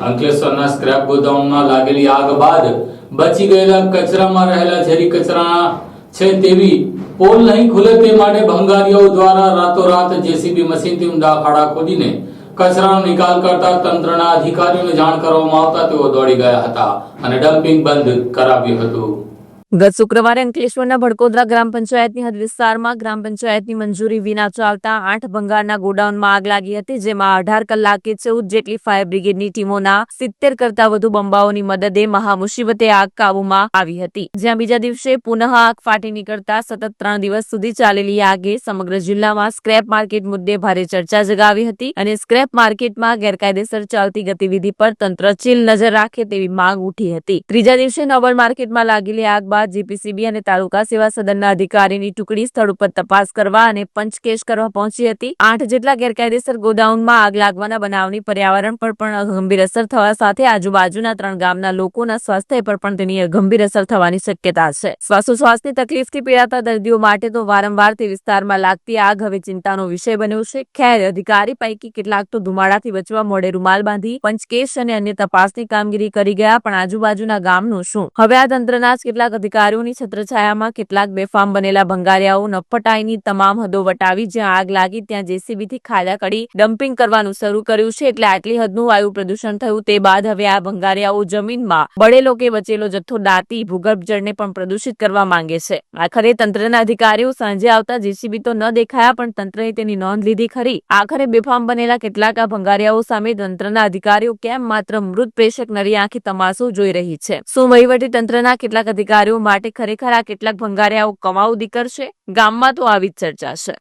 અંકલેશ્વરના સ્ક્રેપ ગોદાઉનમાં લાગેલી આગ બાદ બચી ગયેલા કચરામાં રહેલા ઝેરી કચરા છે તેવી પોલ નહીં ખુલે તે માટે ભંગારીઓ દ્વારા રાતોરાત જેસીબી મશીનથી ઊંડા ખાડા ખોદીને કચરાનો નિકાલ કરતા તંત્રના અધિકારીઓને જાણ કરવામાં આવતા તેઓ દોડી ગયા હતા અને ડમ્પિંગ બંધ કરાવ્યું હતું. ગત શુક્રવારે અંકલેશ્વરના ભડકોદરા ગ્રામ પંચાયતની હદ વિસ્તારમાં ગ્રામ પંચાયતની મંજૂરી વિના ચાલતા આઠ ભંગારના ગોડાઉનમાં આગ લાગી હતી, જેમાં અઢાર કલાકે ચૌદ જેટલી ફાયર બ્રિગેડની ટીમોના સિત્તેર કરતા વધુ બંબાઓની મદદે મહામુસીબતે આગ કાબુમાં આવી હતી. જ્યાં બીજા દિવસે પુનઃ આગ ફાટી નીકળતા સતત ત્રણ દિવસ સુધી ચાલેલી આગે સમગ્ર જિલ્લામાં સ્ક્રેપ માર્કેટ મુદ્દે ભારે ચર્ચા જગાવી હતી અને સ્ક્રેપ માર્કેટમાં ગેરકાયદેસર ચાલતી ગતિવિધિ પર તંત્ર ચીલ નજર રાખે તેવી માંગ ઉઠી હતી. ત્રીજા દિવસે નોબલ માર્કેટમાં લાગેલી આગ બાદ જીપીસીબી અને તાલુકા સેવા સદનના અધિકારીની ટુકડી સ્થળ ઉપર તપાસ કરવા અને પંચકેશ કરવા પહોંચી હતી. આઠ જેટલા ગેરકાયદેસર ગોડાઉનમાં આગ લાગવાના બનાવની પર્યાવરણ પર પણ ગંભીર અસર થવા સાથે આજુબાજુના ત્રણ ગામના લોકોના સ્વાસ્થ્ય પર પણ તેની ગંભીર અસર થવાની શક્યતા છે. શ્વાસોશ્વાસની તકલીફથી પીડાતા દર્દીઓ માટે તો વારંવાર તે વિસ્તારમાં લાગતી આગ હવે ચિંતાનો વિષય બન્યો છે. ખેર અધિકારી પૈકી કેટલાક તો ધુમાડાથી બચવા મોડે રૂમાલ બાંધી, પંચકેશ અને અન્ય તપાસની કામગીરી કરી ગયા, પણ આજુબાજુના ગામનું શું? હવે આ તંત્રના જ કેટલાક અધિકારીઓની છત્રછાયામાં કેટલાક બેફામ બનેલા ભંગારિયાઓ નફટાઈની તમામ હદો વટાવી જ્યાં આગ લાગી ત્યાં જેસીબીથી ખાડા કડી ડમ્પિંગ કરવાનું શરૂ કર્યું છે એટલે આટલી હદનું વાયુ પ્રદૂષણ થયું તે બાદ હવે આ ભંગારિયાઓ જમીનમાં બળેલો કે બચેલો જથ્થો દાટી ભૂગર્ભ જળને પણ પ્રદૂષિત કરવા માંગે છે. આખરે તંત્રના અધિકારીઓ સાંજે આવતા જેસીબી તો ન દેખાયા પણ તંત્રએ તેની નોંધ લીધી ખરી. આખરે બેફામ બનેલા કેટલાક આ ભંગારિયાઓ સામે તંત્રના અધિકારીઓ કેમ માત્ર મૃત પ્રેષક નરી આંખે તમાશો જોઈ રહી છે? શું વહીવટી તંત્રના કેટલાક અધિકારીઓ માટે ખરેખર આ કેટલાક ભંગારિયાઓ કમાઉ દીકર છે? ગામમાં તો આવી જ ચર્ચા છે.